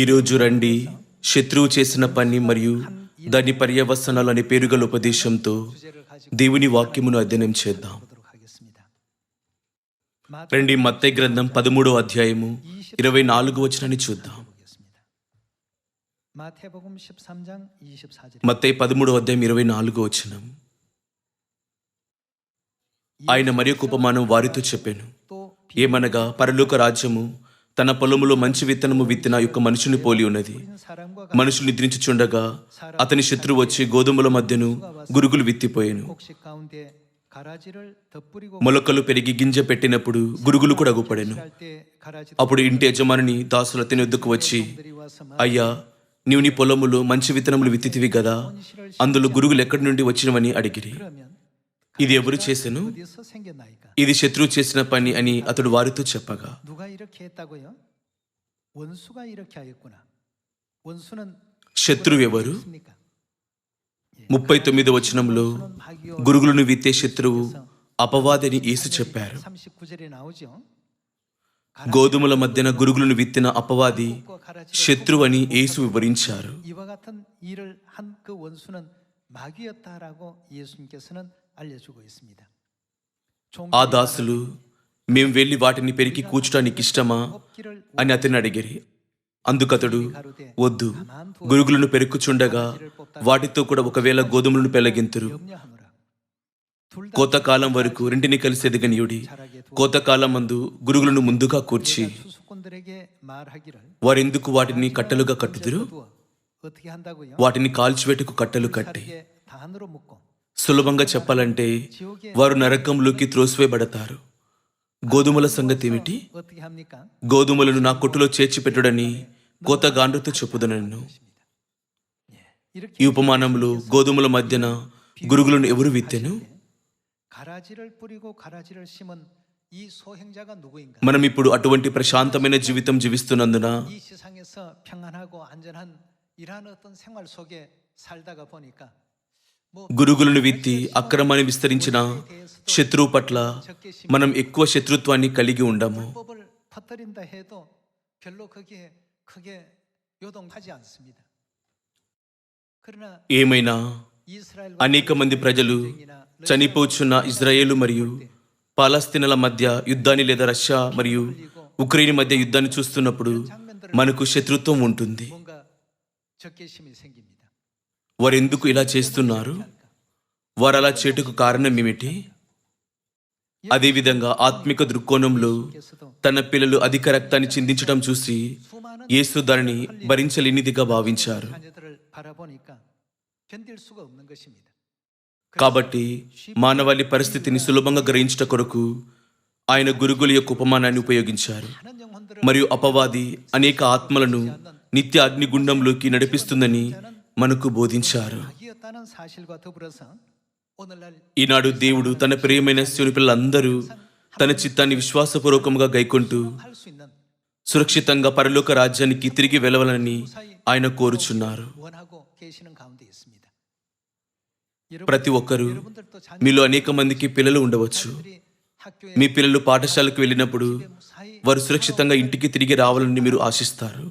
ఈరోజు రండి శత్రువు చేసిన పని మరియు దాని పర్యవసనాలు అనే పేరుగల ఉపదేశంతో దేవుని వాక్యమును అధ్యయనం చేద్దాం. రండి మత్తయ్య గ్రంథం పదమూడో అధ్యాయము ఇరవై నాలుగు వచనాన్ని చూద్దాం. మత్తయ్య పదమూడో అధ్యాయం ఇరవై నాలుగు వచనం. ఆయన మరి ఉపమానం వారితో చెప్పాను. ఏమనగా పరలోక రాజ్యము తన పొలములో మంచి విత్తనము విత్తిన యొక్క మనుషుని పోలి ఉన్నది. మనుషులు నిద్రించుచుండగా అతని శత్రువు వచ్చి గోధుమల మధ్యను గురుగులు విత్తిపోయాను. మొలకలు పెరిగి గింజ పెట్టినప్పుడు గురుగులు కూడా అగుపడాను. అప్పుడు ఇంటి యజమానిని దాసుల తినొద్దుకు వచ్చి అయ్యా నీవు నీ పొలములో మంచి విత్తనములు విత్తితివి కదా? అందులో గురుగులు ఎక్కడి నుండి వచ్చినవని అడిగిరి. ఇది ఎవరు చేసెను ఇది శత్రువు చేసిన పని అని అతడు వారితో చెప్పగా శత్రువు ఎవరు? ముప్పై తొమ్మిది వచనంలో గురుగులను విత్తే శత్రువు అపవాదని ఏసు చెప్పారు. గోధుమల మధ్యన గురుగులను విత్తిన అపవాది శత్రువు అని ఏసు వివరించారు. ఆ దాసులు మేము వెళ్ళి వాటిని పెరిగి కూర్చడానికి ఇష్టమా అని అతన్ని అడిగిరి అందుకతడు వద్దు గురుగులను పెరుక్కుచుండగా వాటితో కూడా ఒకవేళ గోధుమలను పెళ్ళగింతురు కోతకాలం వరకు రెంటిని కలిసి ఎదిగనీయుడి కోతకాలం మందు గురుగులను ముందుగా కూర్చి వారెందుకు వాటిని కట్టలుగా కట్టుదురు వాటిని కాల్చివేటకు కట్టలు కట్టి సులభంగా చెప్పాలంటే వారు నరకంలోకి త్రోసివేయబడతారు గోధుమల సంగతి ఏమిటి 어떻게 합니까? గోధుమలను నా కొట్టులో చేర్చిపెట్టుడని కోతగాండ్రతో చెప్పుదనను 이렇게 ఈ ఉపమానంలో గోధుమల మధ్యన గురుగులను ఎవరు విత్తెను 가라지를 뿌리고 가라지를 심은 이 소행자가 누구인가? మనం ఇప్పుడు అటువంటి ప్రశాంతమైన జీవితం జీవిస్తున్నందున 이 세상에서 평안하고 안전한 이러한 어떤 생활 속에 살다가 보니까 뭐 గురుగులను విత్తి అక్రమాన్ని విస్తరించిన శత్రువు పట్ల మనం ఎక్కువ శత్రుత్వాన్ని కలిగి ఉండము. ఏమైనా అనేక మంది ప్రజలు చనిపోచున్న ఇజ్రాయేలు మరియు పాలస్తీనల మధ్య యుద్ధాన్ని లేదా రష్యా మరియు ఉక్రెయిన్ మధ్య యుద్ధాన్ని చూస్తున్నప్పుడు మనకు శత్రుత్వం ఉంటుంది. వారెందుకు ఇలా చేస్తున్నారు? వారు అలా చేటుకు కారణం ఏమిటి? అదేవిధంగా ఆత్మిక దృక్కోణంలో తన పిల్లలు అధిక రక్తాన్ని చిందించడం చూసి యేసు దానిని భరించలేనిదిగా భావించారు. కాబట్టి మానవాళి పరిస్థితిని సులభంగా గ్రహించట కొరకు ఆయన గురుగుల యొక్క ఉపమానాన్ని ఉపయోగించారు. మరియు అపవాది అనేక ఆత్మలను నిత్య అగ్నిగుండంలోకి నడిపిస్తుందని మనకు బోధించారు. ఈనాడు దేవుడు తన ప్రియమైన శివుని పిల్లలందరూ తన చిత్తాన్ని విశ్వాసపూర్వకంగా గైకొంటూ సురక్షితంగా పరలోక రాజ్యానికి తిరిగి వెళ్ళవాలని ఆయన కోరుచున్నారు. ప్రతి ఒక్కరూ మీలో అనేక మందికి పిల్లలు ఉండవచ్చు. మీ పిల్లలు పాఠశాలకు వెళ్ళినప్పుడు వారు సురక్షితంగా ఇంటికి తిరిగి రావాలని మీరు ఆశిస్తారు.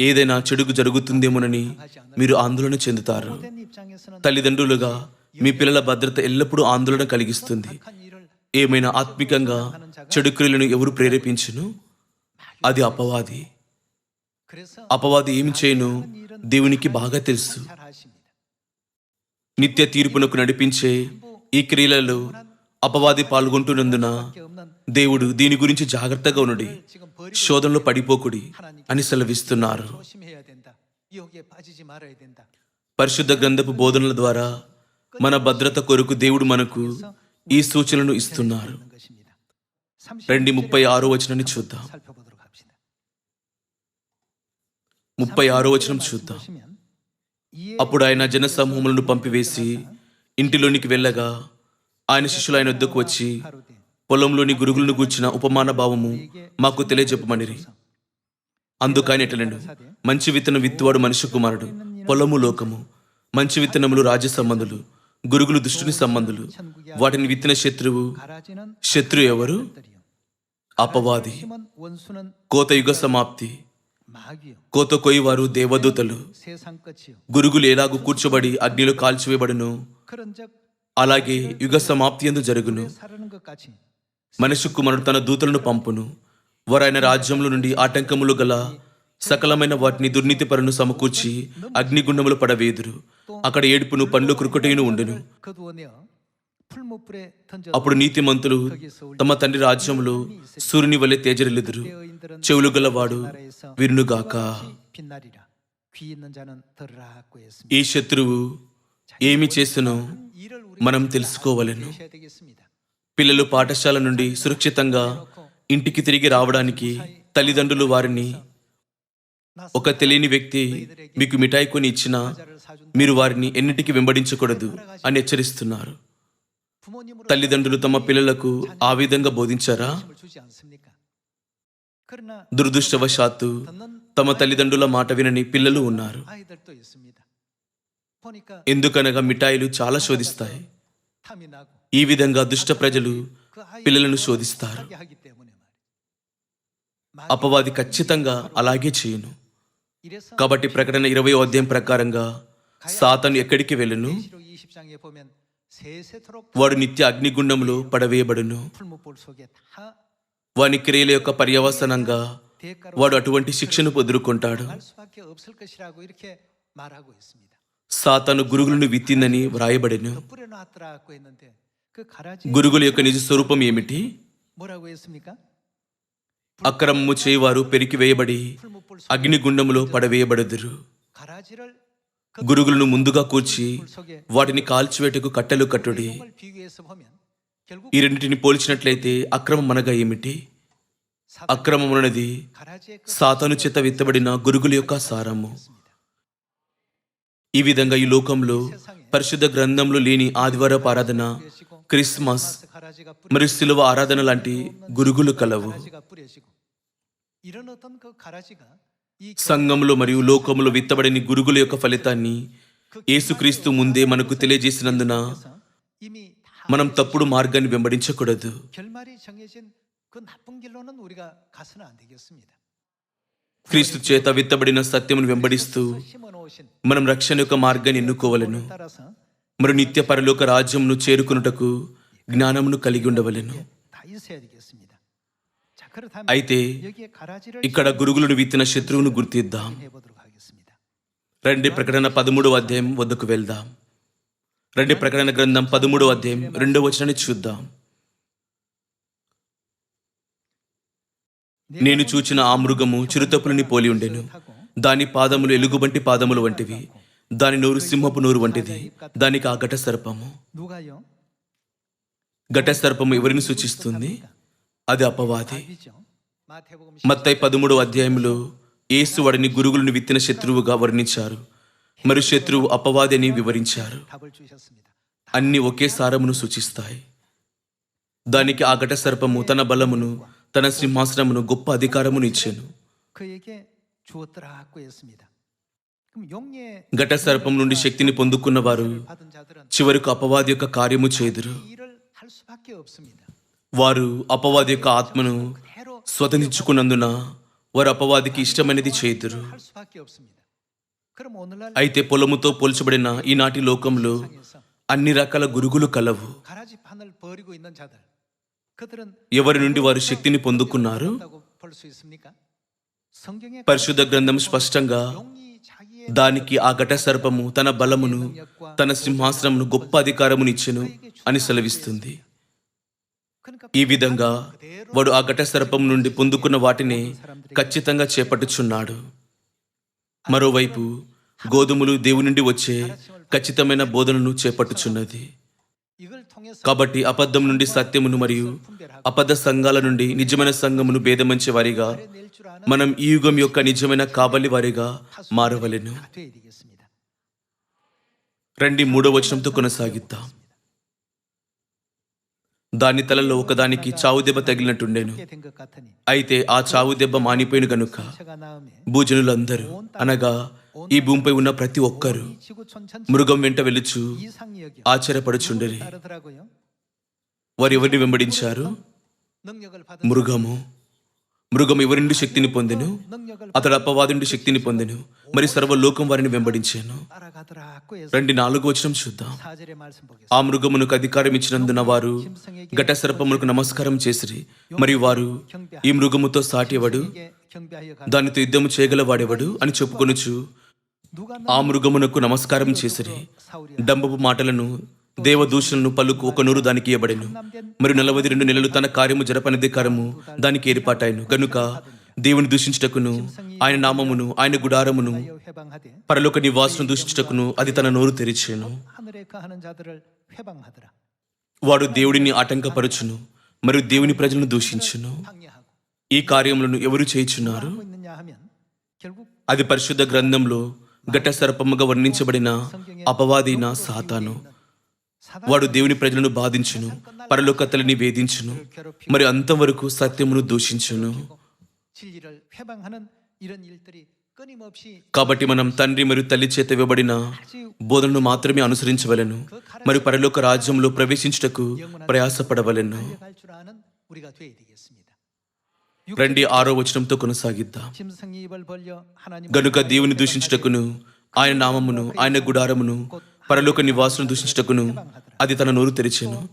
ఏదైనా చెడుకు జరుగుతుందేమోనని మీరు ఆందోళన చెందుతారు. తల్లిదండ్రులుగా మీ పిల్లల భద్రత ఎల్లప్పుడూ ఆందోళన కలిగిస్తుంది. ఏమైనా ఆత్మికంగా చెడు క్రియలను ఎవరు ప్రేరేపించును? అది అపవాది. అపవాది ఏమి చేయను? దేవునికి బాగా తెలుసు. నిత్య తీర్పునకు నడిపించే ఈ క్రియలలో అపవాది పాల్గొంటున్నందున దేవుడు దీని గురించి జాగ్రత్తగా ఉండి. శోధనలో పడిపోకుడి అని సెలవిస్తున్నారు. పరిశుద్ధ గ్రంథపు బోధనల ద్వారా మన భద్రత కొరకు దేవుడు మనకు ఈ సూచనలు ఇస్తున్నారు. రెండు ముప్పై ఆరో వచనాన్ని చూద్దాం. ముప్పై ఆరో వచనం చూద్దాం. అప్పుడు ఆయన జనసమూహములను పంపివేసి ఇంటిలోనికి వెళ్ళగా ఆయన శిష్యులు ఆయన వద్దకు వచ్చి పొలంలోని గురుగులను గూర్చిన ఉపమాన భావము మాకు తెలియజెప్పమనిరి. అందుకని ఎట్లనడు మంచి విత్తనం విత్తువాడు మనిషి కుమారుడు పొలము లోకము మంచి విత్తనములు రాజ్య సంబంధులు గురుగులు దుష్టుని సంబంధులు వాటిని విత్తిన శత్రువు శత్రు ఎవరు? అపవాది కోత యుగ సమాప్తి కోత కొయ్యవారు దేవదూతలు గురుగులు ఎలాగూ కూర్చోబడి అగ్నిలో కాల్చివేయబడును? అలాగే యుగ సమాప్తి ఎందు జరుగును. మనిషి కుమారుడు తన దూతలను పంపును. వారాయన రాజ్యంలో నుండి ఆటంకములు గల సకలమైన వాటిని దుర్నీతి పరును సమకూర్చి అగ్నిగుండములు పడవేదురు. అక్కడ ఏడుపును పండ్లు కురుకుటేను ఉండును. అప్పుడు నీతిమంతులు తమ తండ్రి రాజ్యంలో సూర్యుని వలె తేజరెలుదురు చెవులు గలవాడు విరునుగాక ఈ శత్రువు ఏమి చేస్తున్నావు మనం తెలుసుకోవాలను. పిల్లలు పాఠశాల నుండి సురక్షితంగా ఇంటికి తిరిగి రావడానికి తల్లిదండ్రులు వారిని ఒక తెలియని వ్యక్తి మీకు మిఠాయి కొని ఇచ్చినా మీరు వారిని ఎన్నిటికీ వెంబడించకూడదు అని హెచ్చరిస్తున్నారు. తల్లిదండ్రులు తమ పిల్లలకు ఆ విధంగా బోధించారా? దురదృష్టవశాత్తు తమ తల్లిదండ్రుల మాట వినని పిల్లలు ఉన్నారు. ఎందుకనగా మిఠాయిలు చాలా శోధిస్తాయి. ఈ విధంగా దుష్ట ప్రజలు పిల్లలను శోధిస్తారు. అపవాది ఖచ్చితంగా అలాగే చేయను. కాబట్టి ప్రకటన ఇరవై అధ్యాయం ప్రకారంగా సాతను ఎక్కడికి వెళ్ళను? వాడు నిత్య అగ్నిగుండంలో పడవేయబడును. వాని క్రియల యొక్క పర్యవసనంగా వాడు అటువంటి శిక్షను పొదురుకుంటాడు సాతాను గురుగులను విత్తిందని వ్రాయబడిను. గురుగుల యొక్క నిజ స్వరూపం ఏమిటి? అక్రమము చేయవారు అగ్ని అగ్నిగుండములో పడవేయబడదురు. గురుగులను ముందుగా కూర్చి వాటిని కాల్చివేటకు కట్టెలు కట్టుడి. ఈ రెండింటిని పోల్చినట్లయితే అక్రమం అనగా ఏమిటి? అక్రమం అనేది సాతాను చేత విత్తబడిన గురుగుల యొక్క సారము. ఈ విధంగా ఈ లోకంలో పరిశుద్ధ గ్రంథంలో లేని ఆదివారపు ఆరాధన క్రిస్మస్ మరి సిలువ ఆరాధన లాంటి గురుగులు కలవు. సంఘంలో మరియు లోకంలో విత్తబడిన గురుగుల యొక్క ఫలితాన్ని యేసుక్రీస్తు ముందే మనకు తెలియజేసినందున మనం తప్పుడు మార్గాన్ని వెంబడించకూడదు. క్రీస్తు చేత విత్తబడిన సత్యమును వెంబడిస్తూ మనం రక్షణ యొక్క మార్గాన్ని ఎన్నుకోవలను. మరి నిత్య పరలోక రాజ్యంను చేరుకున్నటకు జ్ఞానమును కలిగి ఉండవలను. అయితే ఇక్కడ గురుగులను విత్తిన శత్రువును గుర్తిద్దాం. రెండు ప్రకటన పదమూడవ అధ్యాయం వద్దకు వెళ్దాం. రెండు ప్రకటన గ్రంథం పదమూడవ అధ్యాయం రెండవ వచనాన్ని చూద్దాం. నేను చూచిన ఆ మృగము చిరుతపులని పోలి ఉండెను. దాని పాదములు ఎలుగుబంటి పాదములు వంటివి. దాని నోరు సింహపు నోరు వంటిది. దానికి ఆ ఘట సర్పము ఘట సర్పము ఎవరిని సూచిస్తుంది? అది అపవాది. మత్తై పదమూడు అధ్యాయంలో ఏసు వాడిని గురుగులను విత్తిన శత్రువుగా వర్ణించారు. మరి శత్రువు అపవాది అని వివరించారు. అన్ని ఒకే సారమును సూచిస్తాయి. దానికి ఆ ఘట సర్పము తన బలమును తన సింహాసనమును గొప్ప అధికారమును ఇచ్చాను. ఘట సర్పం నుండి శక్తిని పొందుకున్న వారు చివరికి అపవాది యొక్క కార్యము చేదురు వారు అపవాది యొక్క ఆత్మను స్వతంత్రించుకున్నందున వారు అపవాదికి ఇష్టమైనది చేదురు అయితే పొలముతో పోల్చబడిన ఈనాటి లోకంలో అన్ని రకాల గురుగులు కలవు ఎవరి నుండి వారు శక్తిని పొందుకున్నారు పరిశుద్ధ గ్రంథం స్పష్టంగా దానికి ఆ ఘట సర్పము తన బలమును తన సింహాసనమును గొప్ప అధికారమునిచ్చెను అని సెలవిస్తుంది. ఈ విధంగా వాడు ఆ ఘట సర్పం నుండి పొందుకున్న వాటిని ఖచ్చితంగా చేపట్టుచున్నాడు. మరోవైపు గోధుమలు దేవుని నుండి వచ్చే ఖచ్చితమైన బోధనను చేపట్టుచున్నది. కాబట్టి అబద్ధం నుండి సత్యమును మరియు అబద్ధ సంఘాల నుండి నిజమైన సంఘమును భేదమంచే వారిగా మనం ఈ యుగం యొక్క నిజమైన కాబలి వారిగా మారవలేను. రండి మూడో వచనంతో కొనసాగిద్దాం. దాని తలలో ఒకదానికి చావు దెబ్బ తగిలినట్టుండేను. అయితే ఆ చావు దెబ్బ మానిపోయిన గనుక భూజనులందరూ అనగా ఈ భూమిపై ఉన్న ప్రతి ఒక్కరు మృగం వెంట వెలుచు ఆశ్చర్యపడుచుండరి. వారు ఎవరిని వెంబడించారు? మృగము. మృగం ఎవరిండి శక్తిని పొందెను? అతడు అప్పవాదుండి శక్తిని పొందెను? మరి సర్వలోకం వారిని వెంబడించాను. రెండు నాలుగు వచ్చిన చూద్దాం. ఆ మృగమునకు అధికారం ఇచ్చినందున వారు ఘట సర్పములకు నమస్కారం చేసిరి. మరియు వారు ఈ మృగముతో సాటివాడు దానితో యుద్ధము చేయగలవాడేవాడు అని చెప్పుకొనుచు ఆ మృగమునకు నమస్కారం చేసిరి. డంబపు మాటలను దేవదూషణను పలుకు ఒక నూరు దానికి ఇవ్వబడెను మరియు నలభై రెండు నెలలు తన కార్యము జరపనధికారము దానికి ఏర్పాటాయను కనుక దేవుని దూషించుటకును ఆయన నామమును ఆయన గుడారమును పరలోక నివాసును దూషించుటకును అది తన నోరు తెరిచాను. వాడు దేవుడిని ఆటంకపరచును మరియు దేవుని ప్రజలను దూషించును. ఈ కార్యములను ఎవరు చేయించున్నారు? అది పరిశుద్ధ గ్రంథంలో ఘట సర్పముగా వర్ణించబడిన అపవాదైన సాతాను. వాడు దేవుని ప్రజలను బాధించును పరలోకతలని వేధించును మరి అంతవరకు సత్యమును దూషించును. కాబట్టి మనం తండ్రి మరియు తల్లి చేత ఇవ్వబడిన బోధనను మాత్రమే అనుసరించవలను. మరియు పరలోక రాజ్యంలో ప్రవేశించుటకు ప్రయాసపడవలను. రండి ఆరో వచనంతో కొనసాగిద్దాం. గనుక దేవుని దూషించుటకును ఆయన నామమును ఆయన గుడారమును పరలోక నివాసును దూషించుటకును అది తన నోరు తెరిచాను.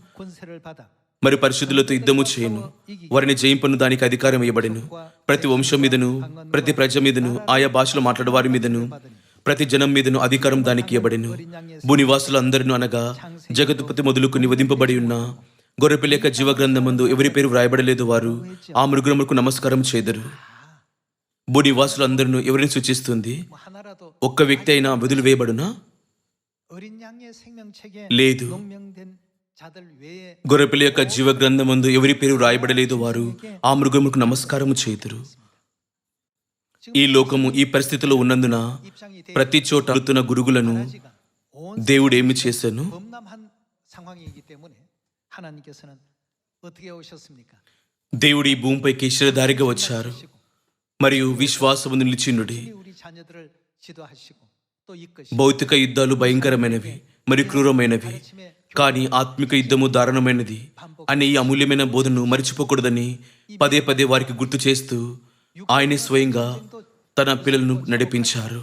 మరి పరిశుద్ధులతో యుద్ధము చేయను. వారిని జయింపను దానికి అధికారం ఇవ్వబడిను. ప్రతి వంశం మీదను ప్రతి ప్రజ మీదను ఆయా భాషలో మాట్లాడే వారి మీదను ప్రతి జనం మీదను అధికారం దానికి ఇవ్వబడిను. భూనివాసులందరిను అనగా జగత్పతి మొదలుకు నివదింపబడి ఉన్న గొర్రెపిల్ల యొక్క జీవగ్రంథమందు ఎవరి పేరు వ్రాయబడలేదు వారు ఆ మృగ్రములకు నమస్కారం చేదరు. భూనివాసులందరిను ఎవరిని సూచిస్తుంది? ఒక్క వ్యక్తి అయినా వదిలివేయబడునా లేదు. గొర్రెపిల్ల యొక్క జీవ గ్రంథమందు ఎవరి పేరు రాయబడలేదు వారు ఆ మృగముకు నమస్కారము చేతురు ఈ లోకము ఈ పరిస్థితిలో ఉన్నందున ప్రతి చోట అడుతున్న గురుగులను దేవుడేమి చేశాను? దేవుడి భూమిపైకి కేశారిగా వచ్చారు. మరియు విశ్వాసము నిలిచినుడి. భౌతిక యుద్ధాలు భయంకరమైనవి మరియు క్రూరమైనవి. కానీ ఆత్మిక యుద్ధము దారుణమైనది. అనే ఈ అమూల్యమైన బోధను మరిచిపోకూడదని పదే పదే వారికి గుర్తు చేస్తూ ఆయనే స్వయంగా తన పిల్లలను నడిపించారు.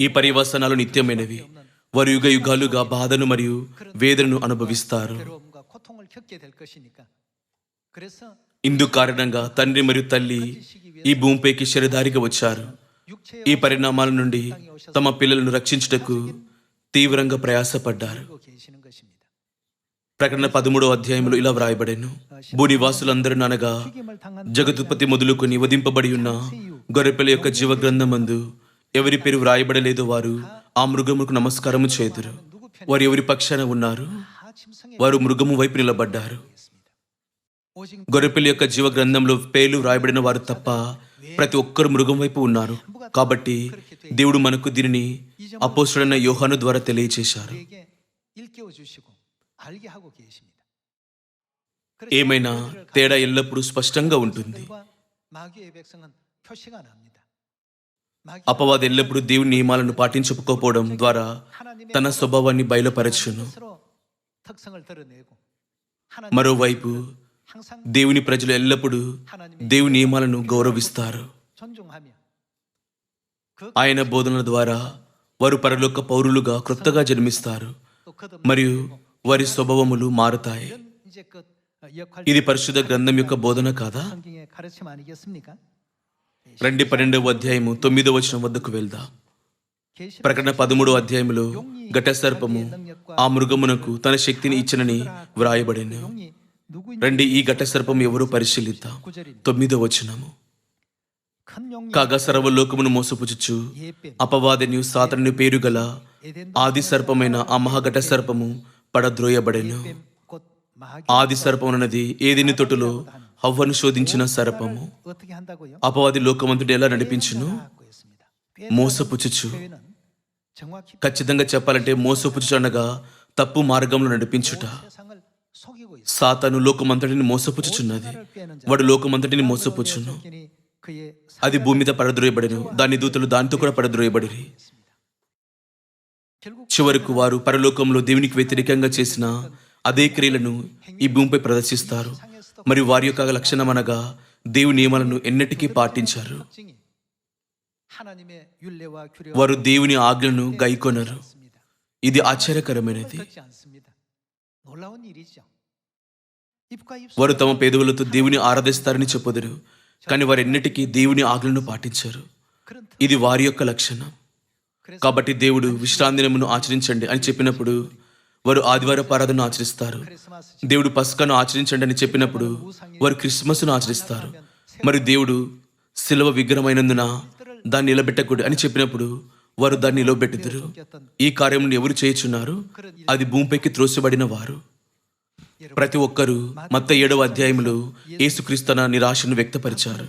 ఈ పర్యవసనాలు నిత్యమైనవి. వారు యుగ యుగాలుగా బాధను మరియు వేదనను అనుభవిస్తారు. ఇందు కారణంగా తండ్రి మరియు తల్లి ఈ భూమిపైకి శరదారిగా వచ్చారు. ఈ పరిణామాల నుండి తమ పిల్లలను రక్షించుటకు తీవ్రంగా ప్రయాసపడ్డారు. ప్రకటన పదమూడో అధ్యాయంలో ఇలా వ్రాయబడాను. భూనివాసులందరూ అనగా జగదుపతి మొదలుకొని వధింపబడి ఉన్న గొర్రెపిల్ల యొక్క జీవగ్రంథమందు ఎవరి పేరు వ్రాయబడలేదు వారు ఆ మృగముకు నమస్కారము చేతురు వారు ఎవరి పక్షాన ఉన్నారు? వారు మృగము వైపు నిలబడ్డారు. గొర్రెపిల్ల యొక్క జీవగ్రంథంలో పేర్లు వ్రాయబడిన వారు తప్ప ప్రతి ఒక్కరు మృగం వైపు ఉన్నారు. కాబట్టి దేవుడు మనకు దీనిని అపోసుడైన యోహాను ద్వారా తెలియచేశారు. ఏమైనా తేడా ఎల్లప్పుడూ స్పష్టంగా ఉంటుంది. అపవాది ఎల్లప్పుడూ దేవుని నియమాలను పాటించకపోవడం ద్వారా తన స్వభావాన్ని బయలుపరచును. మరోవైపు దేవుని ప్రజలు ఎల్లప్పుడూ దేవుని నియమాలను గౌరవిస్తారు. ఆయన బోధనల ద్వారా వారు పరలోక పౌరులుగా క్రొత్తగా జన్మిస్తారు. మరియు వారి స్వభావములు మారుతాయి. ఇది పరిశుద్ధ గ్రంథం యొక్క బోధన కాదా? రెండు పన్నెండవ అధ్యాయము తొమ్మిదవ వచనం వద్దకు వెళ్దాం. ప్రకటన పదమూడో అధ్యాయంలో ఘటసర్పము ఆ మృగమునకు తన శక్తిని ఇచ్చినని వ్రాయబడిను. రండి ఈ ఘట సర్పం ఎవరు పరిశీలిద్దాం. తొమ్మిదో వచనము. కాగా సర్వలోకమును మోసపుచుచ్చు అపవాదిని సాతని పేరు గల ఆది సర్పమైన ఆ మహాఘట సర్పము పడద్రోయబడెను. ఆది సర్పం అన్నది ఏదిని తొట్టులో హవ్వను శోధించిన సర్పము. అపవాది లోకమంతుడు ఎలా నడిపించును? మోసపుచుచు ఖచ్చితంగా చెప్పాలంటే మోసపుచ్చు అనగా తప్పు మార్గంలో నడిపించుట. సాతాను లోకమంతటిని మోసపుచ్చుచున్నది. వాడు లోకమంతటిని మోసపుచ్చును. అది భూమి మీద పడద్రోయబడిను. దాని దూతలు దానితో కూడా పడద్రోయబడి చివరకు వారు పరలోకంలో దేవునికి వ్యతిరేకంగా చేసిన అదే క్రియలను ఈ భూమిపై ప్రదర్శిస్తారు. మరియు వారి యొక్క లక్షణం అనగా దేవుని నియమాలను ఎన్నటికీ పాటించారు. వారు దేవుని ఆజ్ఞలను గైకొనరు. ఇది ఆశ్చర్యకరమైనది. వారు తమ పేదవులతో దేవుని ఆరాధిస్తారని చెప్పదురు కానీ వారెన్నిటికీ దేవుని ఆజ్ఞలను పాటించారు. ఇది వారి యొక్క లక్షణం. కాబట్టి దేవుడు విశ్రాంతి దినమును ఆచరించండి అని చెప్పినప్పుడు వారు ఆదివార ఆరాధన ఆచరిస్తారు. దేవుడు పసుకను ఆచరించండి అని చెప్పినప్పుడు వారు క్రిస్మస్ను ఆచరిస్తారు. మరి దేవుడు సిలవ విగ్రహమైనందున దాన్ని నిలబెట్టకూడదు అని చెప్పినప్పుడు వారు దాన్ని నిలవబెట్టుదురు ఈ కార్యం ఎవరు చేయుచున్నారు? అది భూమిపైకి త్రోసిబడిన వారు. ప్రతి ఒక్కరూ మత్త ఏడవ అధ్యాయంలో ఏసుక్రీస్తున నిరాశను వ్యక్తపరిచారు.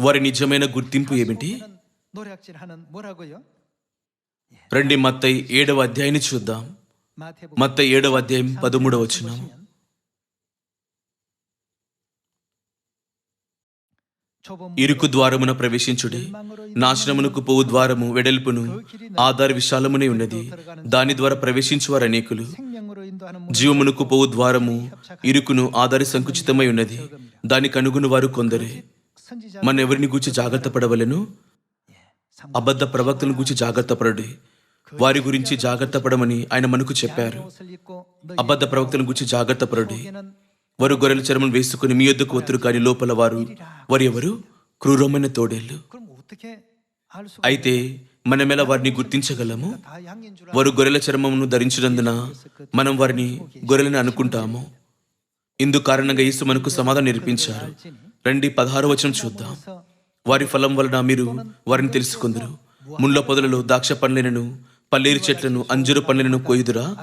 వారి నిజమైన గుర్తింపు ఏమిటి? రండి మత్త ఏడవ అధ్యాయాన్ని చూద్దాం. మత్త ఏడవ అధ్యాయం పదమూడవ వచ్చినాము ఇరుకు ద్వారమున ప్రవేశించుడి. నాశనమునకు పోవు ద్వారము వెడల్పును ఆధార విశాలమునే ఉన్నది. దాని ద్వారా ప్రవేశించువారు అనేకులు. జీవమునకు పోవు ద్వారము ఇరుకును ఆధారి సంకుచితమై ఉన్నది. దానికి అనుగుని వారు కొందరే. మన ఎవరిని గూర్చి జాగ్రత్త పడవలను? అబద్ధ ప్రవక్తలను గూర్చి జాగ్రత్త పడడు. వారి గురించి జాగ్రత్త పడమని ఆయన మనకు చెప్పారు. అబద్ధ ప్రవక్తలను గురించి జాగ్రత్త పడడు. వారు గొర్రెల చర్మం వేసుకుని మీ యొద్దకు వత్తురు కాని లోపల వారు వారు ఎవరు? క్రూరమైన తోడేళ్ళు. అయితే మనం ఎలా వారిని గుర్తించగలము? వారు గొర్రెల చర్మమును ధరించినందున మనం వారిని గొర్రెలను అనుకుంటాము. ఇందు కారణంగా ఈసు మనకు సమాధానం నేర్పించారు. రండి పదహారు వచనం చూద్దాం. వారి ఫలం వలన మీరు వారిని తెలుసుకుందరు. ముండ్ల పొదలలో ద్రాక్ష పండ్లను పల్లేరు చెట్లను అంజురు పండ్లను కోయుదురా.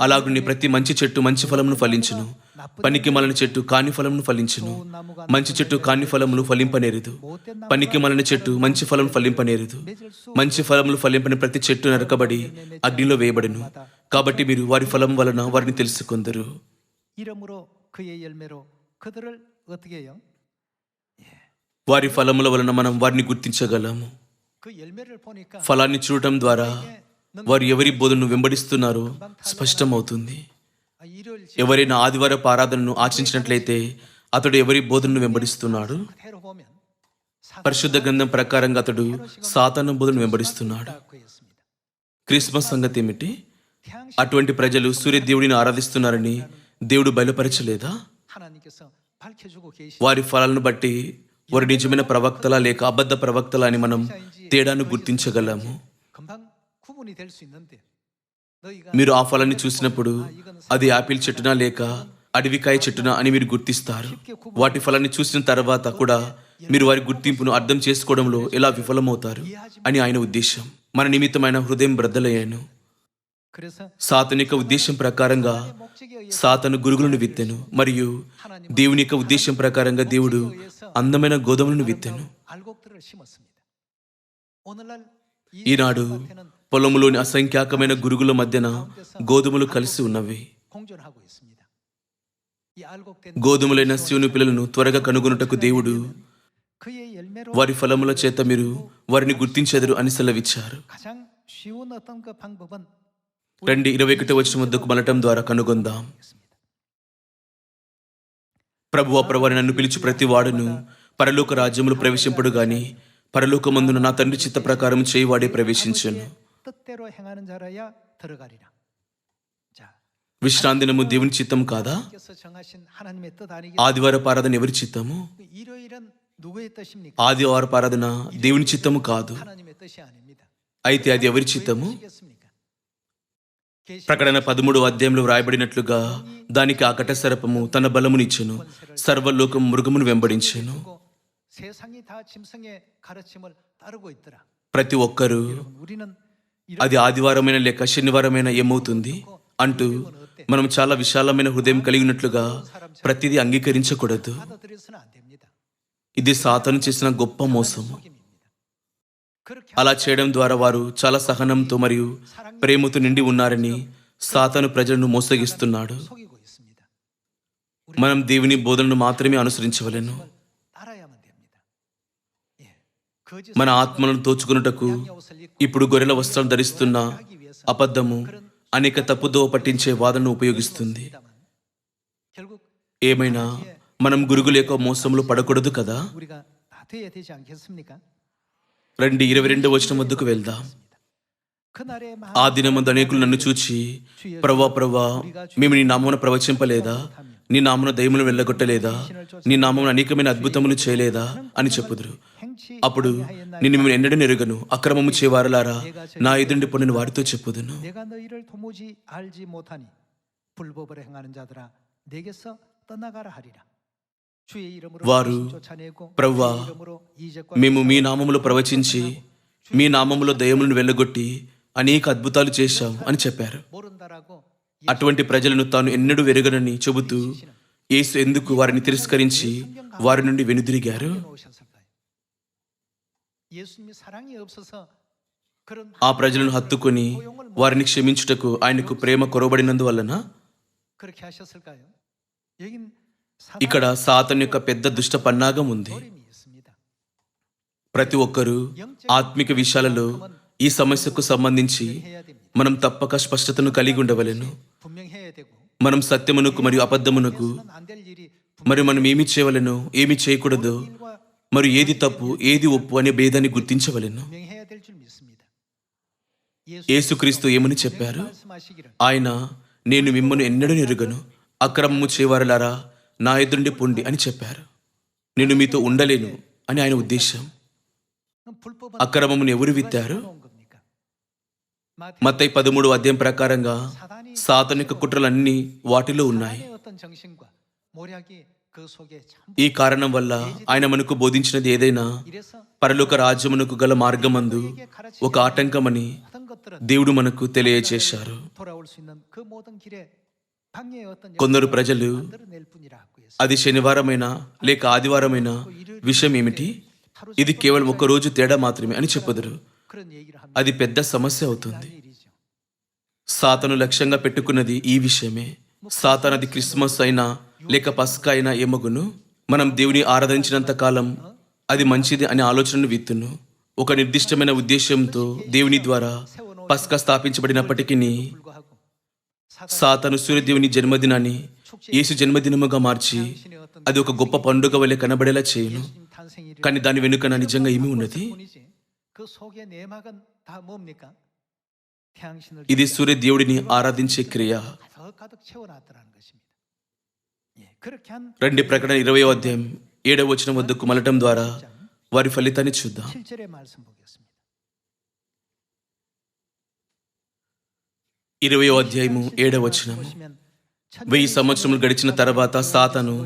అలాగుని ప్రతి మంచి చెట్టు మంచి ఫలమును ఫలించును. పనికి మలని చెట్టు కాని ఫలమును ఫలించును. మంచి చెట్టు కాని ఫలములు ఫలింపనేరదు. పనికి మలని చెట్టు మంచి ఫలం ఫలింపనేరదు. మంచి ఫలములు ఫలింపని ప్రతి చెట్టు నరకబడి అగ్నిలో వేయబడును. కాబట్టి మీరు వారి ఫలం వలన వారిని తెలుసుకుందరు. వారి ఫలముల వలన మనం వారిని గుర్తించగలము. ఫలాన్ని చూడటం ద్వారా వారు ఎవరి బోధనను వెంబడిస్తున్నారో స్పష్టమవుతుంది. ఎవరైనా ఆదివార ఆరాధనను ఆచరించినట్లయితే అతడు ఎవరి బోధనను వెంబడిస్తున్నాడు? పరిశుద్ధ గ్రంథం ప్రకారంగా అతడు సాతాను బోధను వెంబడిస్తున్నాడు. క్రిస్మస్ సంగతి ఏమిటి? అటువంటి ప్రజలు సూర్యదేవుడిని ఆరాధిస్తున్నారని దేవుడు బయలుపరచలేదా? వారి ఫలాలను బట్టి వారి నిజమైన ప్రవక్తల లేక అబద్ధ ప్రవక్తల అని మనం తేడాను గుర్తించగలము. మీరు ఆ ఫలాన్ని చూసినప్పుడు అది ఆపిల్ చెట్టునా లేక అడవికాయ చెట్టునా అని మీరు గుర్తిస్తారు. వాటి ఫలాన్ని చూసిన తర్వాత కూడా మీరు వారి గుర్తింపును అర్థం చేసుకోవడంలో ఎలా విఫలమవుతారు అని ఆయన ఉద్దేశం. మన నిమిత్తమైన హృదయం బ్రద్దలయ్యాను. సాతని యొక్క ఉద్దేశం ప్రకారంగా సాతను గురుగులను విత్తెను. మరియు దేవుని యొక్క ఉద్దేశం ప్రకారంగా దేవుడు అందమైన గోధుమలను విత్తెను. ఈనాడు పొలంలోని అసంఖ్యాకమైన గురుగుల మధ్యన గోధుమలు కలిసి ఉన్నవి. గోధుమలైన శివుని పిల్లలను త్వరగా కనుగొనుటకు దేవుడు వారి ఫలముల చేత మీరు వారిని గుర్తించెదరు అని సెలవిచ్చారు. రెండు ఇరవై ఒకటి వచ్చిన వద్దకు మలటం ద్వారా కనుగొందాం. ప్రభు అప్రవారి నన్ను పిలిచి ప్రతి వాడును పరలోక రాజ్యములు ప్రవేశింపడు గాని పరలోకమందున నా తండ్రి చిత్త ప్రకారం చేయవాడే ప్రవేశించను. విశ్రాంతినము దేవుని చిత్తం కాదా? ఆదివార పారాధన ఎవరి చిత్తము? ఆదివార పారాధన దేవుని చిత్తము కాదు. అయితే అది ఎవరి చిత్తము? ప్రకటన పదమూడు అధ్యాయంలో వ్రాయబడినట్లుగా దానికి ఆ కటసర్పము తన బలమునిచ్చెను సర్వలోకం మృగమును వెంబడించెను. ప్రతి ఒక్కరూ అది ఆదివారమైన లేక శనివారమైన ఏమవుతుంది? అంటూ మనం చాలా విశాలమైన హృదయం కలిగినట్లుగా ప్రతిదీ అంగీకరించకూడదు. ఇది సాతను చేసిన గొప్ప మోసం. అలా చేయడం ద్వారా వారు చాలా సహనంతో మరియు ప్రేమతో నిండి ఉన్నారని సాతను ప్రజలను మోసగిస్తున్నాడు. మనం దేవుని బోధనను మాత్రమే అనుసరించవలేను. మన ఆత్మలను తోచుకున్నటకు ఇప్పుడు గొర్రెల వస్త్రం ధరిస్తున్న అబద్ధము అనేక తప్పుదో పట్టించే వాదనను ఉపయోగిస్తుంది. ఏమైనా మనం గురుగుల యొక్క మోసంలో పడకూడదు కదా? రెండు ఇరవై రెండు వచ్చిన వద్దకు వెళ్దాం. ఆ దినమందు అనేకులు నన్ను చూచి ప్రవా ప్రవా మేము నీ నామమున ప్రవచింపలేదా? నీ నామున దయములు వెళ్ళగొట్టలేదా? నీ నామమున అనేకమైన అద్భుతములు చేయలేదా? అని చెప్పుదురు. అప్పుడు నిన్ను మేము ఎన్నడూ నెరుగను. అక్రమము చేవారలారా? నా ఎదుండి పొండిన వారితో చెప్పుదును. వారు ప్రవ్వా మేము మీ నామములో ప్రవచించి మీ నామములో దయములను వెళ్ళగొట్టి అనేక అద్భుతాలు చేశాం అని చెప్పారు. అటువంటి ప్రజలను తాను ఎన్నడూ వెరగనని చెబుతూ యేసు ఎందుకు వారిని తిరస్కరించి వారి నుండి వెనుదిరిగారు? ఆ ప్రజలను హత్తుకొని వారిని క్షమించుటకు ఆయనకు ప్రేమ కొరవబడినందువలన? ఇక్కడ సాతన్ యొక్క పెద్ద దుష్ట పన్నాగం ఉంది. ప్రతి ఒక్కరూ ఆత్మిక విషయాలలో ఈ సమస్యకు సంబంధించి మనం తప్పక స్పష్టతను కలిగి ఉండవలను. మనం సత్యమునకు మరియు అబద్ధమునకు మరి మనం ఏమి చేయవలను? ఏమి చేయకూడదు? మరి ఏది తప్పు? ఏది ఒప్పు అనే భేదాన్ని గుర్తించవలను? యేసుక్రీస్తు ఏమని చెప్పారు? ఆయన నేను మిమ్మల్ని ఎన్నడూ ఎరుగను. అక్రమము చేవారలారా? నా ఎదురుండి పొండి అని చెప్పారు. నేను మీతో ఉండలేను అని ఆయన ఉద్దేశం. అక్రమమును ఎవరు విత్తారు? మత్తై పదమూడు అధ్యాయం ప్రకారంగా సాతనిక కుట్రలన్నీ వాటిలో ఉన్నాయి. ఈ కారణం వల్ల ఆయన మనకు బోధించినది ఏదైనా పరలోక రాజ్యమునకు గల మార్గమందు ఒక ఆటంకమని దేవుడు మనకు తెలియజేశారు. కొందరు ప్రజలు అది శనివారమైనా లేక ఆదివారమైనా విషయం ఏమిటి? ఇది కేవలం ఒక రోజు తేడా మాత్రమే అని చెప్పదురు. అది పెద్ద సమస్య అవుతుంది. సాతను లక్ష్యంగా పెట్టుకున్నది ఈ విషయమే. సాతానది క్రిస్మస్ అయినా లేక పస్క అయినా ఏమగును మనం దేవుని ఆరాధించినంత కాలం అది మంచిది అనే ఆలోచనను విత్తును. ఒక నిర్దిష్టమైన ఉద్దేశంతో దేవుని ద్వారా పస్క స్థాపించబడినప్పటికీ సాతను సూర్యదేవుని జన్మదినాన్ని యేసు జన్మదినముగా మార్చి అది ఒక గొప్ప పండుగ వలె కనబడేలా చేయను. కానీ దాని వెనుక నా నిజంగా ఏమి ఉన్నది? ఇది సూర్య దేవుడిని ఆరాధించే క్రియ. రెండు ప్రకటన ఇరవై అధ్యాయం ఏడవ వచనం వద్దకు మలటం ద్వారా వారి ఫలితాన్ని చూద్దాం. ఇరవై అధ్యాయము ఏడవ వెయ్యి సంవత్సరములు గడిచిన తర్వాత సాతను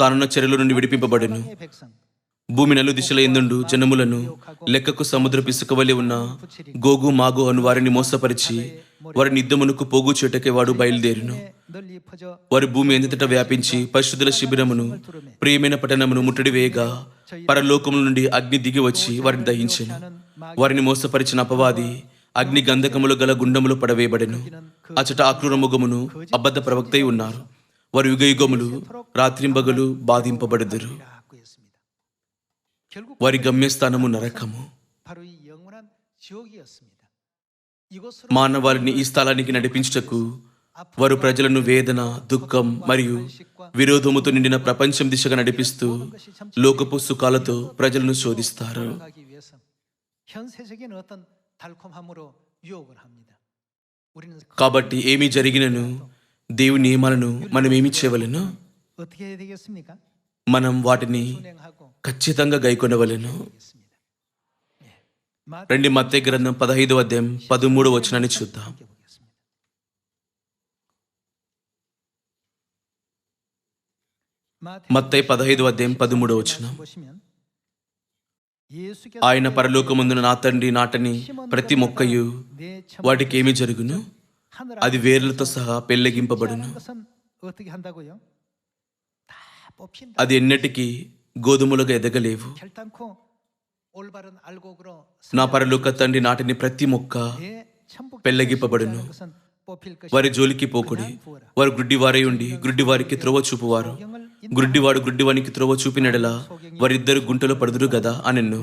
తానున్న చర్యల నుండి విడిపింపబడను. భూమి నలు దిశల ఎందుండు జనములను లెక్కకు సముద్రపు పిసుకవలి ఉన్న గోగు మాగు అను వారిని మోసపరిచి వారి నిద్దమునకు పోగు చేటకే వాడు బయలుదేరును. వారి భూమి ఎందుట వ్యాపించి పరిశుద్ధుల శిబిరమును ప్రియమైన పట్టణమును ముట్టడి వేయగా పరలోకముల నుండి అగ్ని దిగి వచ్చి వారిని దహించను. వారిని మోసపరిచిన అపవాది అగ్ని గంధకములు గల గుండములు పడవేయబడెను. అచట ఆక్రూరముగమును అబద్ధ ప్రవక్తై ఉన్నారు. వారు యుగయుగములు రాత్రింబగలు బాధింపబడదురు. వారి గమ్యస్థానము నరకము. మానవాళిని ఈ స్థలానికి నడిపించటకు వారు ప్రజలను వేదన దుఃఖం మరియు విరోధముతో నిండిన ప్రపంచం దిశగా నడిపిస్తూ లోకపు సుఖాలతో ప్రజలను శోధిస్తారు. కాబట్టి ఏమి జరిగినను? దేవు నియమాలను మనం ఏమి చేయవలను? మనం వాటిని ఖచ్చితంగా గైకొనవలను. రెండు మత్తే గ్రంథం పదహైదు అధ్యాయం పదమూడు వచనాన్ని చూద్దాం. మత్తై పదహైదు అధ్యాయం పదమూడు వచ్చిన ఆయన పరలోకముందున నా తండ్రి నాటని ప్రతి మొక్కయు వాటికి ఏమి జరుగును? అది వేర్లతో సహా పెళ్ళగింపబడును. అది ఎన్నటికీ గోధుమలుగా ఎదగలేవు. నా పరలోక తండ్రి నాటిని ప్రతి మొక్క పెళ్ళగిప్పబడును వారి జోలికి పోకుడి. వారు గుడ్డివారై ఉండి గుడ్డివారికి త్రోవ చూపువారు. గుడ్డివాడు గుడ్డివానికి త్రోవ చూపినడలా వారిద్దరు గుంటలో పడుదురు గదా అనెన్ను.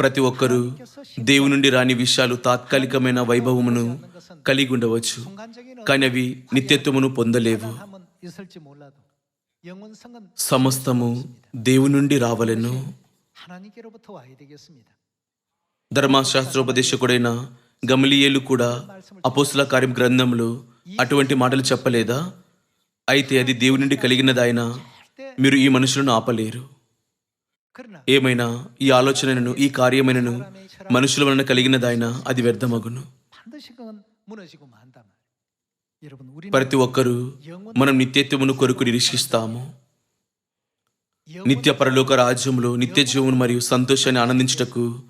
ప్రతి ఒక్కరూ దేవుని నుండి రాని విషయాలు తాత్కాలికమైన వైభవమును కలిగి ఉండవచ్చు. కానీ అవి నిత్యత్వమును పొందలేవు. సమస్తము దేవుని నుండి రావలను. ధర్మశాస్త్రోపదేశకుడైన గమలియేలు కూడా అపోసుల కార్యం గ్రంథంలో అటువంటి మాటలు చెప్పలేదా? అయితే అది దేవు నుండి కలిగినదైనా మీరు ఈ మనుషులను ఆపలేరు. ఏమైనా ఈ ఆలోచనను ఈ కార్యమైనను మనుషుల వలన కలిగినదైనా అది వ్యర్థమగును. ప్రతి ఒక్కరూ మనం నిత్యత్వమును కొరకు నిరీక్షిస్తాము. నిత్య పరలోక రాజ్యంలో నిత్య జీవును మరియు సంతోషాన్ని ఆనందించుటకు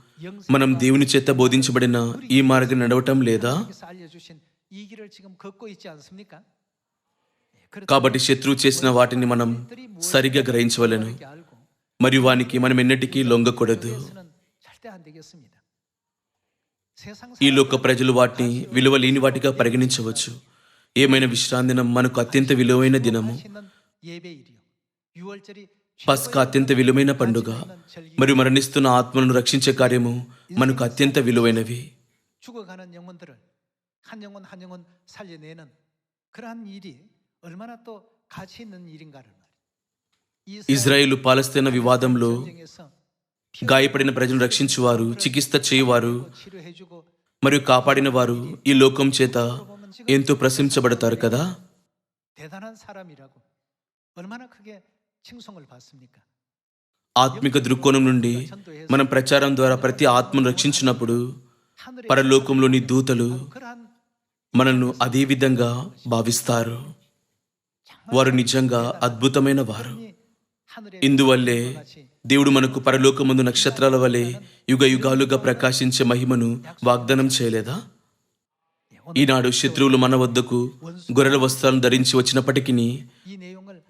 మనం దేవుని చేత బోధించబడిన ఈ మార్గం నడవటం లేదా? కాబట్టి శత్రువు చేసిన వాటిని మనం సరిగ్గా గ్రహించవలను. మరియు వానికి మనం ఎన్నటికీ లొంగకూడదు 그래서는 절대 안 되겠습니다. 세상 ఈ లోక ప్రజలు వాటిని విలువ లేని వాటిగా పరిగణించవచ్చు ఏమైనా విశ్రాంతి దినం మనకు అత్యంత విలువైన దినము 사시는 예배일이요. 6월절이 పస్కా అత్యంత విలువైన పండుగ మరియు మరణిస్తున్న ఆత్మలను రక్షించే కార్యము మనకు అత్యంత విలువైనవి 죽어가는 영혼들을 한 영혼 한 영혼 살려내는 그러한 일이 얼마나 또 가치 있는 일인가를 말이에요. ఇజ్రాయిల్ పాలస్తీన వివాదంలో గాయపడిన ప్రజలను రక్షించువారు చికిత్స చేయువారు మరియు కాపాడిన వారు ఈ లోకం చేత ఎంతో ప్రశంసబడతారు కదా? ఆత్మిక దృక్కోణం నుండి మనం ప్రచారం ద్వారా ప్రతి ఆత్మను రక్షించినప్పుడు పరలోకంలోని దూతలు మనల్ని అదే విధంగా భావిస్తారు. వారు నిజంగా అద్భుతమైన వారు. ఇందువల్లే దేవుడు మనకు పరలోకముందు నక్షత్రాల వలె యుగ యుగాలుగా ప్రకాశించే మహిమను వాగ్దానం చేయలేదా? ఈనాడు శత్రువులు మన వద్దకు గొర్రెల వస్త్రాలను ధరించి వచ్చినప్పటికీ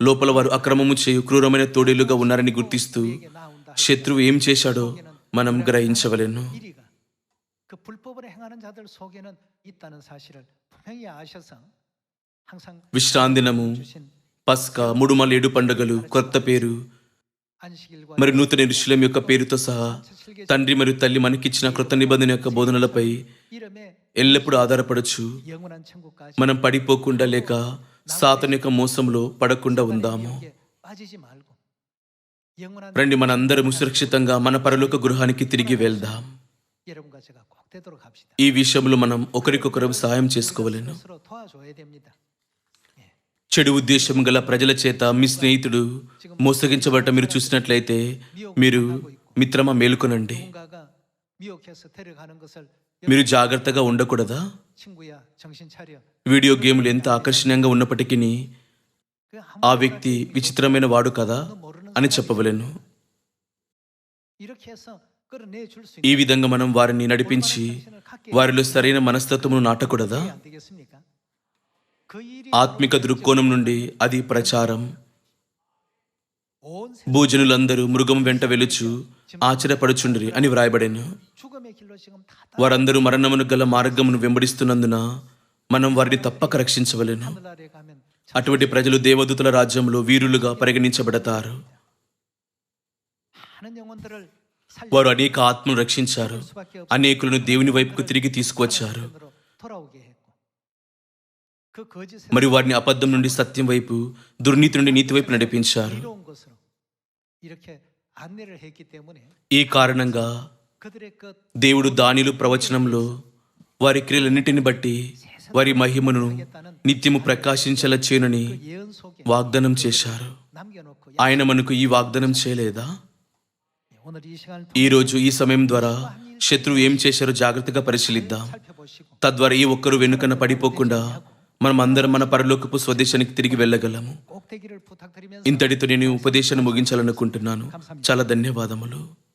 లోపల వారు అక్రమము చేయు క్రూరమైన తోడేలుగా ఉన్నారని గుర్తిస్తూ శత్రువు ఏం చేశాడో మనం గ్రహించవలేను. విశ్రాంతినము పస్కా ముడుమలేడు పండుగలు కొత్త పేరు. మరి నూతన ఋషులం యొక్క పేరుతో సహా తండ్రి మరియు తల్లి మనకిచ్చిన క్రొత్త నిబంధన యొక్క బోధనలపై ఎల్లప్పుడూ ఆధారపడచ్చు. మనం పడిపోకుండా లేక సాతని యొక్క మోసంలో పడకుండా ఉందాము. రండి మనందరము సురక్షితంగా మన పరలోక గృహానికి తిరిగి వెళ్దాం. ఈ విషయంలో మనం ఒకరికొకరు సహాయం చేసుకోవలేను. చెడు ఉద్దేశం గల ప్రజల చేత మీ స్నేహితుడు మోసగించబడటం మీరు చూసినట్లయితే మీరు మిత్రమా మేలుకొనండి. మీరు జాగ్రత్తగా ఉండకూడదా? వీడియో గేమ్లు ఎంత ఆకర్షణీయంగా ఉన్నప్పటికీ ఆ వ్యక్తి విచిత్రమైన వాడు కదా అని చెప్పవలేను. ఈ విధంగా మనం వారిని నడిపించి వారిలో సరైన మనస్తత్వమును నాటకూడదా? ఆత్మిక దృక్కోణం నుండి అది ప్రచారం. భోజనులందరూ మృగం వెంట వెలుచు ఆశ్చర్యపడుచుండ్రి అని వ్రాయబడాను. వారందరూ మరణమును గల మార్గమును వెంబడిస్తున్నందున మనం వారిని తప్పక రక్షించవలేను. అటువంటి ప్రజలు దేవదూతల రాజ్యంలో వీరులుగా పరిగణించబడతారు. వారు అనేక ఆత్మను రక్షించారు. అనేకులను దేవుని వైపుకు తిరిగి తీసుకువచ్చారు. మరియు వారిని అబద్ధం నుండి సత్యం వైపు దుర్నీతి నుండి నీతి వైపు నడిపించారు. ఈ కారణంగా దేవుడు దానిలు ప్రవచనంలో వారి క్రియలన్నిటిని బట్టి వారి మహిమను నిత్యము ప్రకాశించల చేనుని వాగ్దానం చేశారు. ఆయన మనకు ఈ వాగ్దానం చేయలేదా? ఈరోజు ఈ సమయం ద్వారా శత్రువు ఏం చేశారో జాగ్రత్తగా పరిశీలిద్దాం. తద్వారా ఈ ఒక్కరు వెనుకన పడిపోకుండా మనం అందరం మన పరలోకపు స్వదేశానికి తిరిగి వెళ్ళగలము. ఇంతటితో నేను ఉపదేశాన్ని ముగించాలనుకుంటున్నాను. చాలా ధన్యవాదములు.